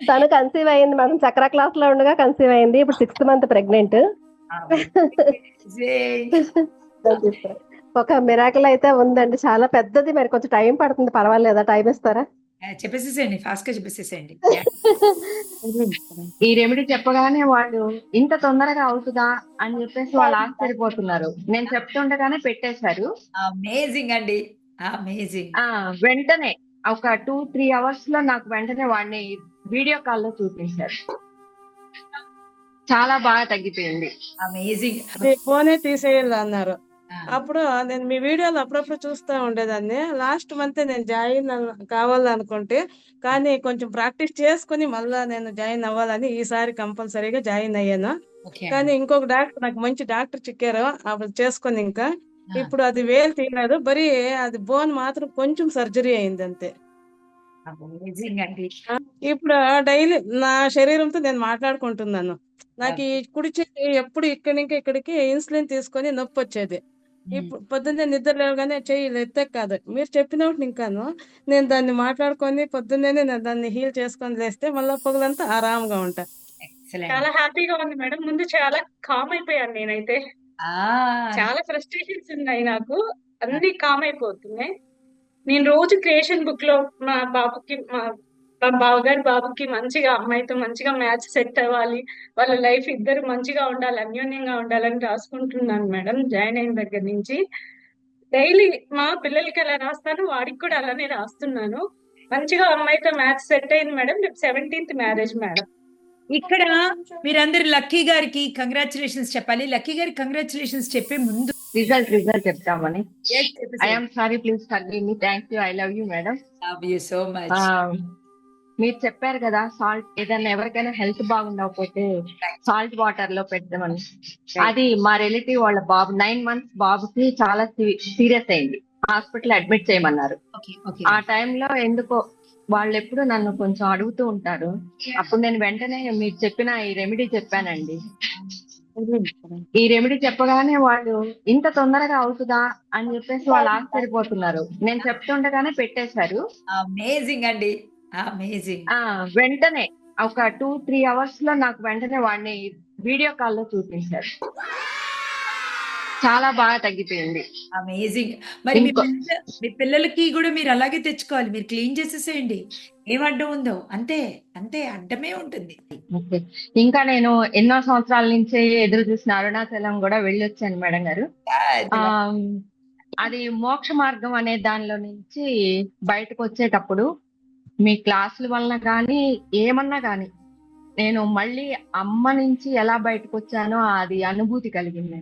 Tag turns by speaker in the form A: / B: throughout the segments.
A: తను కన్సీవ్ అయింది మేడం చక్ర క్లాస్లో ఉండగా కన్సీవ్ అయింది ఇప్పుడు సిక్స్త్ మంత్ ప్రెగ్నెంట్ ఒక మిరాకిల్ అయితే ఉందండి. చాలా పెద్దది మరి. కొంచెం టైం పడుతుంది. పర్వాలేదా? టైం ఇస్తారా?
B: చెప్పేసేసేయండి. ఫాస్ట్గా చెప్పేసేసేయండి.
C: ఈ రెమెడీ చెప్పగానే వాళ్ళు ఇంత తొందరగా అవుతుందా అని చెప్పేసి వాళ్ళు ఆశ్చర్యపోతున్నారు. నేను చెప్తుండగానే పెట్టేశారు.
B: అమేజింగ్ అండి. అమేజింగ్
C: ఆ వెంటనే ఒక టూ త్రీ అవర్స్లో నాకు వెంటనే వాడిని వీడియో కాల్లో చూపించారు. చాలా బాగా తగ్గిపోయింది.
B: అమేజింగ్
D: ఫోనే తీసేయాలి అన్నారు. అప్పుడు నేను మీ వీడియోలు అప్పుడప్పుడు చూస్తూ ఉండేదాన్ని. లాస్ట్ మంత్ నేను జాయిన్ కావాలనుకుంటే కానీ కొంచెం ప్రాక్టీస్ చేసుకుని మళ్ళా నేను జాయిన్ అవ్వాలని ఈసారి కంపల్సరీగా జాయిన్ అయ్యాను. కానీ ఇంకొక డాక్టర్ నాకు మంచి డాక్టర్ చిక్కారు. అప్పుడు చేసుకొని ఇంకా ఇప్పుడు అది వేలు తీయలేదు. బరీ అది బోన్ మాత్రం కొంచెం సర్జరీ అయింది అంతే.
B: అమేజింగ్ అండి.
D: ఇప్పుడు డైలీ నా శరీరంతో నేను మాట్లాడుకుంటున్నాను. నాకు ఈ కుడి చేతి ఎప్పుడు ఇక్కడి నుంచి ఇక్కడికి ఇన్సులిన్ తీసుకొని నొప్పి వచ్చేది. ఇప్పుడు పొద్దున్నే నిద్ర లేవగానే చెయ్యి ఎత్తే కాదు. మీరు చెప్పినప్పుడు ఇంకాను నేను దాన్ని మాట్లాడుకొని పొద్దున్నే నేను దాన్ని హీల్ చేసుకొని లేస్తే మళ్ళీ పొగలంతా ఆరాంగా ఉంటా.
B: ఎక్సలెంట్.
E: చాలా హ్యాపీగా ఉంది మేడం. ముందు చాలా కామ్ అయిపోయాను నేనైతే. చాలా ఫ్రస్ట్రేషన్స్ ఉన్నాయి నాకు. అన్ని కామ్ అయిపోతున్నాయి. నేను రోజు క్రియేషన్ బుక్లో మా బాబుకి మా మా బావగారి బాబుకి మంచిగా అమ్మాయితో మంచిగా మ్యాచ్ సెట్ అవ్వాలి. వాళ్ళ లైఫ్ ఇద్దరు మంచిగా ఉండాలి అన్యోన్యంగా ఉండాలని రాసుకుంటున్నాను మేడం జాయిన్ అయిన దగ్గర నుంచి. డైలీ మా పిల్లలకి ఎలా రాస్తాను వాడికి కూడా అలానే రాస్తున్నాను. మంచిగా అమ్మాయితో మ్యాచ్ సెట్ అయింది మేడం రేపు సెవెంటీన్త్ మ్యారేజ్ మేడం.
B: ఇక్కడ మీరందరు లక్కీ గారికి కంగ్రాచులేషన్స్ చెప్పాలి. లక్కీ గారికి కంగ్రాచులేషన్స్ చెప్పే ముందు
C: రిజల్ట్ రిజల్ట్ చెప్తామని
B: yes,
C: ఐ
B: చెప్పేసేయండి.
C: Am sorry please thank you I love you madam
B: Love you so much.
C: మీరు చెప్పారు కదా సాల్ట్ ఏదైనా ఎవరికైనా హెల్త్ బాగుండకపోతే సాల్ట్ వాటర్లో పెట్టమని. అది మా రిలేటివ్ వాళ్ళ బాబు నైన్ మంత్స్ బాబుకి చాలా సీరియస్ అయింది. హాస్పిటల్ అడ్మిట్ చేయమన్నారు. ఆ టైంలో ఎందుకో వాళ్ళు ఎప్పుడు నన్ను కొంచెం అడుగుతూ ఉంటారు. అప్పుడు నేను వెంటనే మీరు చెప్పిన ఈ రెమెడీ చెప్పానండి. ఈ రెమెడీ చెప్పగానే వాళ్ళు ఇంత తొందరగా అవుతుందా అని చెప్పేసి వాళ్ళు ఆశ్చర్యపోతున్నారు. నేను చెప్తుండగానే పెట్టేశారు.
B: అమేజింగ్ అండి.
C: వెంటనే ఒక టూ త్రీ అవర్స్లో నాకు వెంటనే వాడిని వీడియో కాల్లో చూపించారు. చాలా బాగా తగ్గిపోయింది.
B: అమేజింగ్ మరి మీ పిల్లలకి కూడా మీరు అలాగే తెచ్చుకోవాలి. మీరు క్లీన్ చేసేసేయండి. ఏం అడ్డం ఉందో అంతే అంతే అడ్డమే ఉంటుంది.
C: ఇంకా నేను ఎన్నో సంవత్సరాల నుంచి ఎదురు చూసిన అరుణాచలం కూడా వెళ్ళొచ్చాను మేడం గారు. ఆ అది మోక్ష మార్గం అనే దానిలో నుంచి బయటకు వచ్చేటప్పుడు మీ క్లాసుల వలన కానీ ఏమన్నా కానీ నేను మళ్ళీ అమ్మ నుంచి ఎలా బయటకు వచ్చానో అది అనుభూతి కలిగింది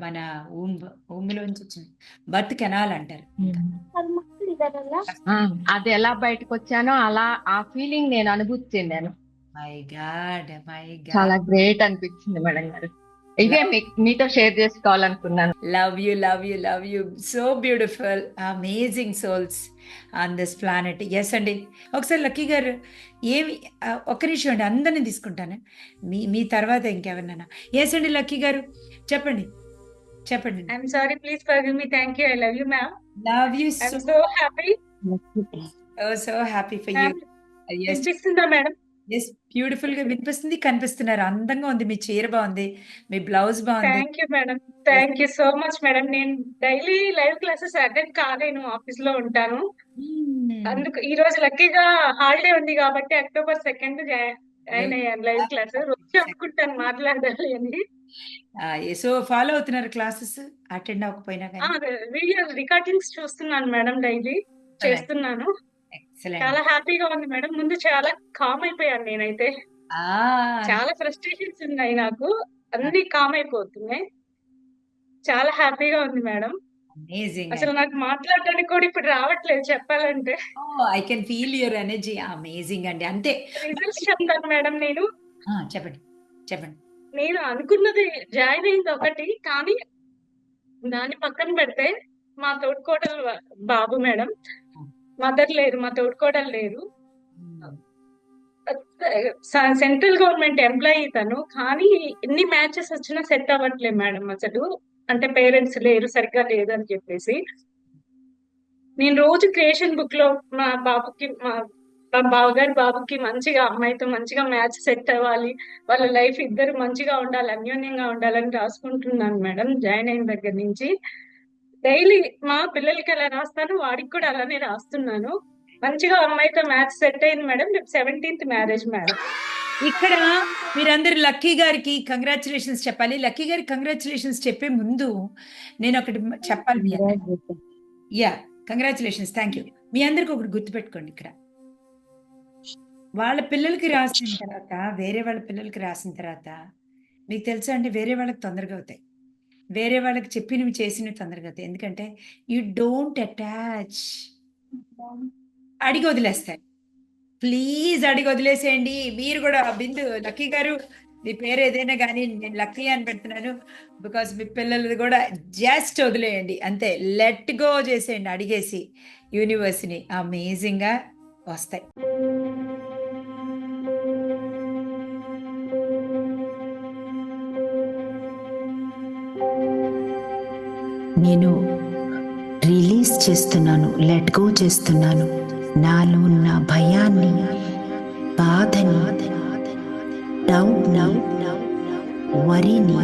B: మన ఊమ్ ఊమిలోంచి వచ్చిన బర్త్ కెనాల్ అంటారు
C: అది ఎలా బయటకు వచ్చానో అలా ఆ ఫీలింగ్ నేను అనుభూతి చెందాను.
B: మై గాడ్ మై
C: చాలా
B: గాడ్.
C: గ్రేట్ అనిపించింది మేడం గారు. ఇదే మీతో share చేసుకోవాలనుకున్నాను.
B: Love you love you love you so beautiful amazing souls on this planet yes అండి ఒకసారి లక్కీ గారు ఏమి ఒక్క నిమిషం అండి అందరిని తీసుకుంటాను. మీ మీ తర్వాత ఇంకెవరినైనా. ఎస్ అండి లక్కీ గారు చెప్పండి. చెప్పండి.
E: I'm sorry please for me thank you I love you ma'am
B: love you
E: so happy
B: so happy for you yes
E: వినిపిస్తుందా మేడం
B: ఎస్ బ్యూటిఫుల్గా వినిపిస్తుంది కనిపిస్తున్నారు. అందంగా ఉంది మీ చీర బాగుంది మీ బ్లౌజ్ బాగుంది.
E: Thank you madam thank you so much madam నేను డైలీ లైవ్ క్లాసెస్ అటెండ్ కాలేను ఆఫీస్లో ఉంటాను.
B: Hmm.
E: అందుకు ఈ రోజు లక్కీగా హాలిడే ఉంది కాబట్టి అక్టోబర్ సెకండ్ జాయిన్ అయ్యాను లైవ్ క్లాస్. రోజు చెప్పుకుంటాను మాట్లాడాలి అని.
B: సో ఫాలో అవుతున్నారు క్లాసెస్? అటెండ్ అవ్వకపోయినా
E: వీడియో రికార్డింగ్స్ చూస్తున్నాను మేడం డైలీ. చేస్తున్నాను. చాలా హ్యాపీగా ఉంది మేడం. ముందు చాలా కామ్ అయిపోయాను నేనైతే. చాలా ఫ్రస్ట్రేషన్స్ ఉన్నాయి నాకు. అన్ని కామ్ అయిపోతున్నాయి. చాలా హ్యాపీగా ఉంది మేడం.
B: అమేజింగ్
E: అసలు నాకు మాట్లాడడానికి కూడా ఇప్పుడు రావట్లేదు చెప్పాలంటే.
B: I can feel your energy amazing అండి. అంతే.
E: రిజల్ట్స్ చెప్తాను మేడం నేను.
B: చెప్పండి. చెప్పండి.
E: నేను అనుకున్నది జాయిన్ అయింది ఒకటి కానీ దాన్ని పక్కన పెడితే మా తోడుకోడలు బాబు మేడం మదర్ లేరు మా తోడుకోడలు లేరు సెంట్రల్ గవర్నమెంట్ ఎంప్లాయీ తను కానీ ఎన్ని మ్యాచెస్ వచ్చినా సెట్ అవ్వట్లేదు మేడం అసలు. అంటే పేరెంట్స్ లేరు సరిగ్గా లేదు అని చెప్పేసి. నేను రోజు క్రియేషన్ బుక్లో మా బాబుకి మా మా బావగారి బాబుకి మంచిగా అమ్మాయితో మంచిగా మ్యాచ్ సెట్ అవ్వాలి. వాళ్ళ లైఫ్ ఇద్దరు మంచిగా ఉండాలి అన్యోన్యంగా ఉండాలని రాసుకుంటున్నాను మేడం జాయిన్ అయిన దగ్గర నుంచి. డైలీ మా పిల్లలకి ఎలా రాస్తాను వాడికి కూడా అలానే రాస్తున్నాను. మంచిగా అమ్మాయితో మ్యాచ్ సెట్ అయింది మేడం రేపు సెవెంటీన్త్ మ్యారేజ్ మేడం.
B: ఇక్కడ మీరందరు లక్కీ గారికి కంగ్రాచులేషన్స్ చెప్పాలి. లక్కీ గారికి కంగ్రాచులేషన్స్ చెప్పే ముందు నేను ఒకటి చెప్పాలి మీ యా కంగ్రాచులేషన్స్ థ్యాంక్ యూ మీ అందరికి ఒకటి గుర్తుపెట్టుకోండి ఇక్కడ. వాళ్ళ పిల్లలకి రాసిన తర్వాత వేరే వాళ్ళ పిల్లలకి రాసిన తర్వాత మీకు తెలుసా అండి వేరే వాళ్ళకి తొందరగా అవుతాయి. వేరే వాళ్ళకి చెప్పినవి చేసినవి తొందరగా ఎందుకంటే యూ డోంట్ అటాచ్ అడిగి వదిలేస్తాయి ప్లీజ్ అడిగి వదిలేసేయండి మీరు కూడా బిందు లక్కీ గారు మీ పేరు ఏదైనా కానీ నేను లక్కీ అని పెడుతున్నాను. బికాస్ మీ పిల్లలు కూడా జస్ట్ వదిలేయండి. అంతే. లెట్ గో చేసేయండి. అడిగేసి. యూనివర్స్ని అమేజింగ్గా వస్తాయి.
F: నేను రిలీజ్ చేస్తున్నాను లెట్ గో చేస్తున్నాను. నాలో ఉన్న భయాన్ని బాధని డౌట్ వరిని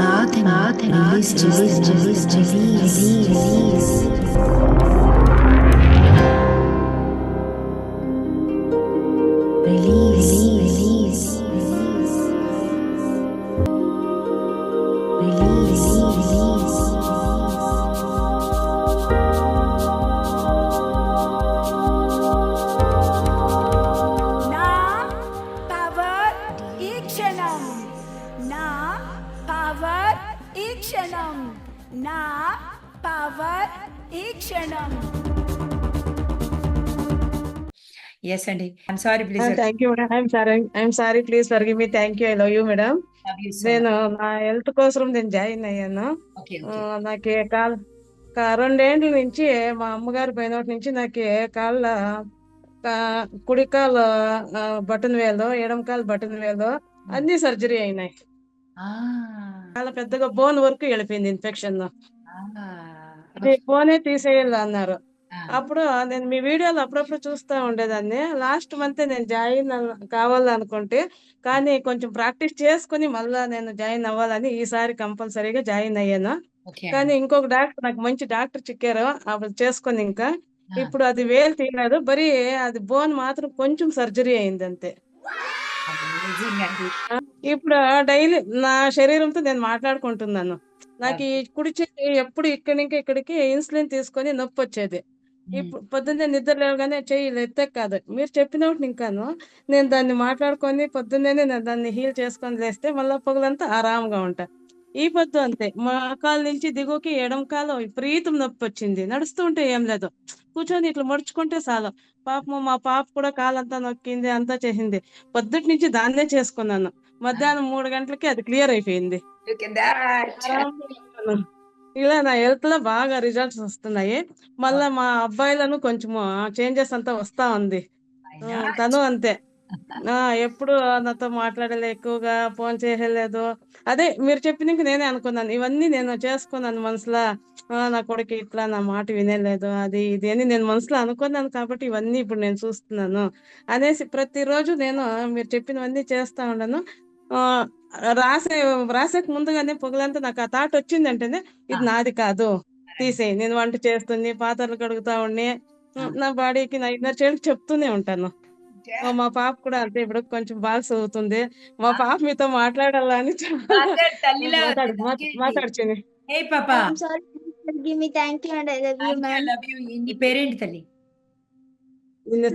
F: బాధని release release release release release release
B: yes అండి I'm sorry please
D: thank you madam I'm sorry I'm sorry please for me thank you I love you madam నేను నా హెల్త్ కోసం నేను జాయిన్ అయ్యాను. నాకు కాల్ రెండేండ్ల నుంచి మా అమ్మగారి పోయినోటి నుంచి నాకు కాళ్ళ కా- కుడి కాలు ఆ, బటన్ వేలు ఎడమ కాలు బటన్ వేలు అన్ని సర్జరీ అయినాయి. చాలా పెద్దగా బోన్ వరకు వెళ్ళిపోయింది ఇన్ఫెక్షన్ బోనే తీసేయాలి అన్నారు. అప్పుడు నేను మీ వీడియోలు అప్పుడప్పుడు చూస్తా ఉండేదాన్ని. లాస్ట్ మంత్ నేను జాయిన్ కావాలనుకుంటే కానీ కొంచెం ప్రాక్టీస్ చేసుకుని మళ్ళా నేను జాయిన్ అవ్వాలని ఈసారి కంపల్సరీగా జాయిన్ అయ్యాను. కానీ ఇంకొక డాక్టర్ నాకు మంచి డాక్టర్ చిక్కారు. అప్పుడు చేసుకొని ఇంకా ఇప్పుడు అది వేలు తీయలేదు. బరీ అది బోన్ మాత్రం కొంచెం సర్జరీ అయింది అంతే. ఇప్పుడు డైలీ నా శరీరంతో నేను మాట్లాడుకుంటున్నాను. నాకు ఈ కుడి చేయి ఎప్పుడు ఇక్కడి నుంచి ఇక్కడికి ఇన్సులిన్ తీసుకొని నొప్పి వచ్చేది. ఇప్పుడు పొద్దున్నే నిద్ర లేవగానే చెయ్యి ఎత్తే కాదు మీరు చెప్పినప్పుడు ఇంకాను నేను దాన్ని మాట్లాడుకొని పొద్దున్నే నేను దాన్ని హీల్ చేసుకొని లేస్తే మళ్ళీ పొగలంతా ఆరాంగా ఉంటా. ఈ పొద్దు అంతే. మా కాలు నుంచి దిగుకి ఎడం కాలు విపరీతం నొప్పి వచ్చింది. నడుస్తూ ఉంటే ఏం లేదు. కూర్చొని ఇట్లా మడుచుకుంటే చాలు. పాపం మా పాప కూడా కాలంతా నొక్కింది అంతా చేసింది. పొద్దుటి నుంచి దాన్నే చేసుకున్నాను. మధ్యాహ్నం మూడు గంటలకి అది క్లియర్ అయిపోయింది. ఇలా నా హెల్త్లో బాగా రిజల్ట్స్ వస్తున్నాయి. మళ్ళా మా అబ్బాయిలను కొంచెం చేంజెస్ అంతా వస్తా ఉంది. తను అంతే. ఆ ఎప్పుడు నాతో మాట్లాడలే ఎక్కువగా ఫోన్ చేయలేదు. అదే మీరు చెప్పినాక నేనే అనుకున్నాను. ఇవన్నీ నేను చేసుకున్నాను మనసులో. ఆ, నా కొడుకు ఇట్లా నా మాట వినేలేదు అది ఇది అని నేను మనసులో అనుకున్నాను కాబట్టి ఇవన్నీ ఇప్పుడు నేను చూస్తున్నాను అనేసి ప్రతిరోజు నేను మీరు చెప్పినవన్నీ చేస్తా ఉన్నాను ఆ రాసే రాసేకి ముందుగానే పొగలంతా నాకు ఆ థాట్ వచ్చిందంటేనే ఇది నాది కాదు. తీసేయి నేను వంట చేస్తుంది పాత్రలు కడుగుతా ఉండి నా బాడీకి నా ఇన్నర్ చైల్డ్ చెప్తూనే ఉంటాను. మా పాప కూడా అంతే ఇప్పుడు కొంచెం బాగా చదువుతుంది. మా పాప మీతో మాట్లాడాలని మాట్లాడు మాట్లాడుచుని.
B: హే పాప.
G: I'm sorry, give me thank you and I love you, ma'am.
B: Love you నీ పేరేంటి తల్లి?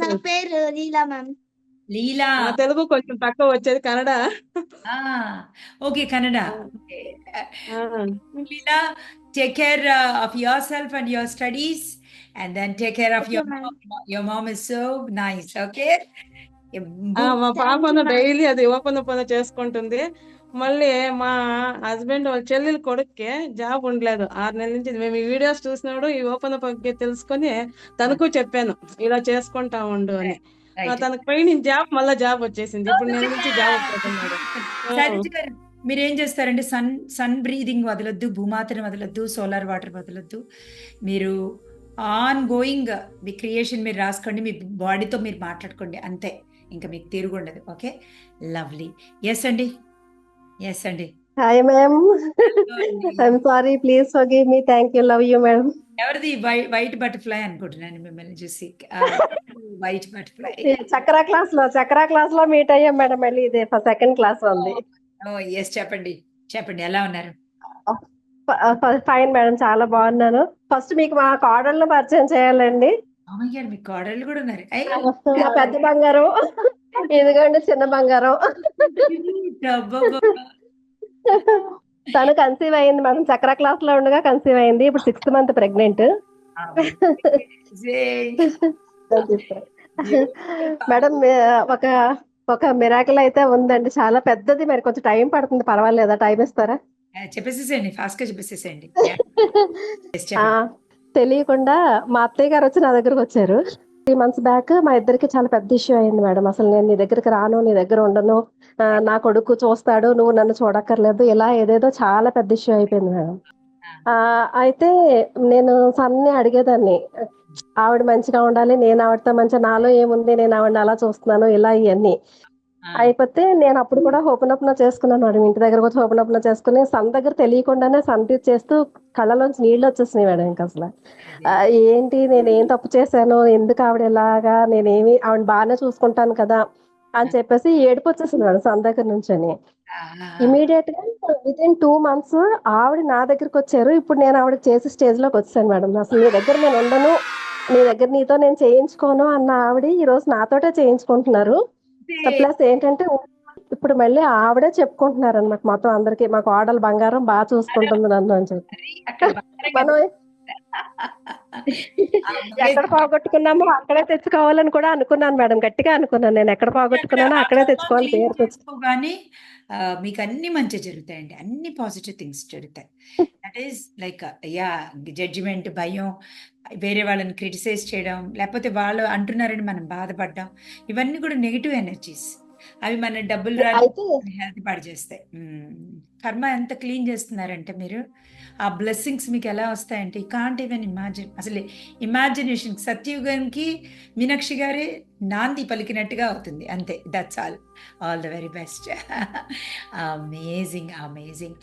G: నా పేరు లీలా మ్యామ్
B: లీలా.
D: తెలుగు కొంచెం తక్కువ వచ్చేది Kannada.
B: Okay Kannada. Leela take care of yourself and your studies and then take care of your. Your mom is so nice okay
D: మా
G: ma'am.
D: Daily అది ఓపెన్ ఓపెన్ చేసుకుంటుంది. మళ్ళీ మా హస్బెండ్ వాళ్ళ చెల్లెలు కొడుక్కి జాబ్ ఉండలేదు. ఆరు నెలల నుంచి మేము ఈ వీడియోస్ చూసినప్పుడు ఈ ఓపెన్ ఓపెన్ తెలుసుకొని తనకు చెప్పాను. ఇలా చేసుకుంటా ఉండు అని. తనకు పైన జాబ్ మళ్ళా జాబ్ వచ్చేసింది. ఇప్పుడు నేను నుంచి జాబ్
B: గారు మీరు ఏం చేస్తారంటే సన్ సన్ బ్రీదింగ్ వదలొద్దు భూమాతని వదలొద్దు సోలార్ వాటర్ వదలొద్దు. మీరు ఆన్ గోయింగ్ మీ క్రియేషన్ మీరు రాసుకోండి మీ బాడీతో మీరు మాట్లాడుకోండి అంతే. ఇంకా మీకు తిరుగుండదు ఓకే? లవ్లీ. ఎస్ అండి? ఎస్ అండి.
A: Hi ma'am I'm sorry please forgive me thank you love you madam
B: ఎవరిది? వైట్ బటర్ఫ్లై అనుకుంటున్నాను మిమ్మల్ని చూసి. White butterfly.
A: చక్రా క్లాస్లో చక్రా క్లాస్లో మీట్ అయ్యాం మేడం మళ్ళీ. ఇదే సెకండ్ క్లాస్ ఉంది.
B: ఎస్ చెప్పండి. చెప్పండి ఎలా ఉన్నారు?
A: Fine madam. చాలా బాగున్నాను. ఫస్ట్ మీకు మా కోడళ్ళు పరిచయం చేయాలండి.
B: గారు మీ కోడళ్ళు కూడా ఉన్నారు.
A: పెద్ద బంగారం. ఇదిగోండి చిన్న బంగారం. తను కన్సీవ్ అయింది మేడం చక్రా క్లాస్లో ఉండగా కన్సీవ్ అయింది. ఇప్పుడు సిక్స్త్ మంత్ ప్రెగ్నెంట్. మేడం ఒక ఒక మిరాకిల్ అయితే ఉందండి. చాలా పెద్దది. మరి కొంచెం టైం పడుతుంది. పర్వాలేదా? టైం ఇస్తారా?
B: చెప్పేసేసేయండి. ఫాస్ట్గా చెప్పేసేసేయండి.
A: తెలియకుండా మా అత్తయ్య గారు వచ్చి నా దగ్గరకు వచ్చారు. త్రీ మంత్స్ బ్యాక్ మా ఇద్దరికి చాలా పెద్ద ఇష్యూ అయింది మేడం. అసలు నేను నీ దగ్గరికి రాను నీ దగ్గర ఉండను. నా కొడుకు చూస్తాడు నువ్వు నన్ను చూడక్కర్లేదు. ఇలా ఏదేదో చాలా పెద్ద ఇష్యూ అయిపోయింది మేడం. ఆ, అయితే నేను సన్ని అడిగేదాన్ని ఆవిడ మంచిగా ఉండాలి నేను ఆవిడతో మంచిగా నాలో ఏముంది నేను ఆవిడని అలా చూస్తున్నాను ఇలా ఇవన్నీ. అయిపోతే నేను అప్పుడు కూడా అప్ చేసుకున్నాను మేడం. ఇంటి దగ్గర ఓపెన్ అప్ చేసుకుని సన్ దగ్గర తెలియకుండానే సన్ ట్యూట్ చేస్తూ కళ్ళలోంచి నీళ్ళు వచ్చేసినాయి మేడం ఇంకా అసలు. ఏంటి నేను ఏం తప్పు చేశాను? ఎందుకు ఆవిడ ఇలాగా? నేనేమి ఆవిడ బాగానే చూసుకుంటాను కదా అని చెప్పేసి ఏడుపు వచ్చేసింది మేడం సన్ దగ్గర నుంచి అని ఇమీడియట్గా విత్ ఇన్ టూ మంత్స్ ఆవిడ నా దగ్గరికి వచ్చారు. ఇప్పుడు నేను ఆవిడ చేసే స్టేజ్లోకి వచ్చాను మేడం. అసలు నీ దగ్గర నేను ఉండను. నీ దగ్గర నీతో నేను చేయించుకోను అన్న ఆవిడ ఈ రోజు నాతోటే చేయించుకుంటున్నారు. ప్లస్ ఏంటంటే ఇప్పుడు మళ్ళీ ఆవిడే చెప్పుకుంటున్నారు అనమాట మొత్తం అందరికి మాకు ఆడలు బంగారం బాగా చూసుకుంటుంది నన్ను అని చెప్పి. మనం ఎక్కడ పోగొట్టుకున్నామో అక్కడే తెచ్చుకోవాలని కూడా అనుకున్నాను మేడం. గట్టిగా అనుకున్నాను. నేను ఎక్కడ పోగొట్టుకున్నానో అక్కడే తెచ్చుకోవాలి పేరు
B: మీకు అన్ని మంచి జరుగుతాయండి. అన్ని పాజిటివ్ థింగ్స్ జరుగుతాయి. That is like yeah judgement భయం వేరే వాళ్ళని క్రిటిసైజ్ చేయడం లేకపోతే వాళ్ళు అంటున్నారని మనం బాధపడడం ఇవన్నీ కూడా నెగిటివ్ ఎనర్జీస్ అవి మన డబ్బులు
A: అయితే
B: హెల్త్ పాడు చేస్తాయి. కర్మ ఎంత క్లీన్ చేస్తున్నారంటే మీరు ఆ బ్లెస్సింగ్స్ మీకు ఎలా వస్తాయంటే ఈ కాంట్ ఈవెన్ ఇమాజిన్ అసలు ఇమాజినేషన్ సత్యుగానికి మీనాక్షి గారే నాంది పలికినట్టుగా అవుతుంది. అంతే that's all all the very best amazing amazing